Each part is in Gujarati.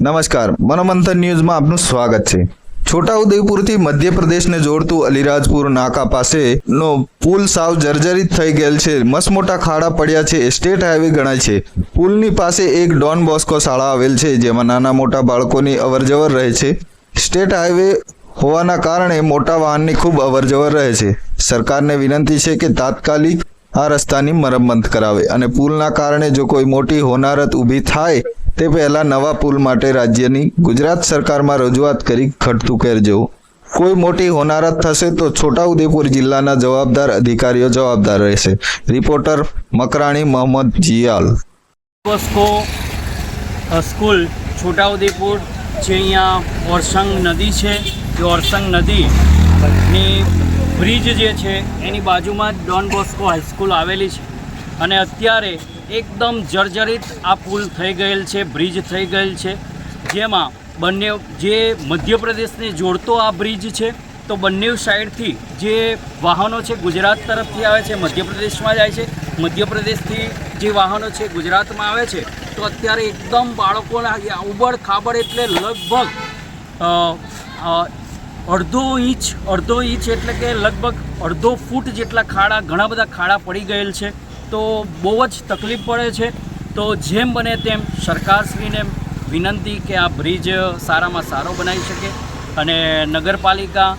નમસ્કાર. મનોમંથન ન્યૂઝમાં આપનું સ્વાગત છે. છોટાઉદેપુરથી મધ્યપ્રદેશને જોડતું અલીરાજપુર નાકા પાસે નો પુલ સાવ જર્જરિત થઈ ગયેલ છે. મસમોટા ખાડા પડ્યા છે. સ્ટેટ હાઈવે ગણાય છે. પુલની પાસે એક ડોન બોસ્કો શાળા આવેલ છે, જેમાં નાના મોટા બાળકોની અવરજવર રહે છે. સ્ટેટ હાઈવે હોવાના કારણે મોટા વાહનની ખૂબ અવરજવર રહે છે. સરકારને વિનંતી છે કે તાત્કાલિક આ રસ્તાની મરમ્મત કરાવે અને પુલના કારણે જો કોઈ મોટી હોનારત ઊભી થાય, તે પહેલા નવા પુલ માટે રાજ્યની ગુજરાત સરકારમાં રજૂઆત કરી ખટતું કરજો કોઈ મોટી હોનારત થશે તો છોટાઉદેપુર જિલ્લાના જવાબદાર અધિકારીઓ જવાબદાર રહેશે. Reporter Makrani Mohammad Jiyal. Cosco school Chhota Udepur જે અહીંયા ઓરસંગ નદી છે, એ ઓરસંગ નદીની બ્રિજ જે છે, એની બાજુમાં ડોન બોસ્કો હાઈસ્કૂલ આવેલી છે. અને અત્યારે એકદમ જર્જરિત આ પુલ થઈ ગયેલ છે, બ્રિજ થઈ ગયેલ છે. જેમાં બંને, જે મધ્યપ્રદેશને જોડતો આ બ્રિજ છે, તો બંને સાઈડથી જે વાહનો છે, ગુજરાત તરફથી આવે છે, મધ્યપ્રદેશમાં જાય છે, મધ્યપ્રદેશથી જે વાહનો છે, ગુજરાતમાં આવે છે, તો અત્યારે એકદમ બાળકોના ઉબડ ખાબડ એટલે લગભગ અડધો ઇંચ અડધો ઇંચ એટલે કે લગભગ અડધો ફૂટ જેટલા ખાડા, ઘણા બધા ખાડા પડી ગયેલ છે. તો બહુ જ તકલીફ પડે છે. તો જેમ બને તેમ સરકારશ્રીને વિનંતી કે આ બ્રિજ સારામાં સારો બનાવી શકે અને નગરપાલિકા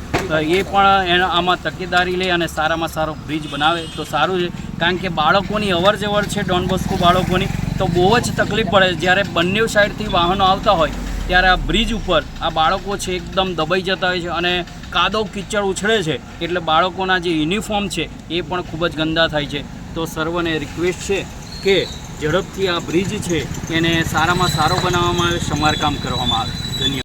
એ પણ આમાં તકેદારી લે અને સારામાં સારો બ્રિજ બનાવે તો સારું છે. કારણ કે બાળકોની અવર જવર છે, ડોન બોસ્કો બાળકોની, તો બહુ જ તકલીફ પડે. જ્યારે બંને સાઈડથી વાહનો આવતા હોય ત્યારે આ બ્રિજ ઉપર આ બાળકો છે એકદમ દબાઈ જતા હોય છે અને કાદવ કીચડ ઉછળે છે એટલે બાળકોના જે યુનિફોર્મ છે એ પણ ખૂબ જ ગંદા થાય છે. તો સર્વને રિક્વેસ્ટ છે કે ઝડપથી આ બ્રિજ છે એને સારામાં સારો બનાવવામાં આવે, સમારકામ કરવામાં આવે. ધન્યવાદ.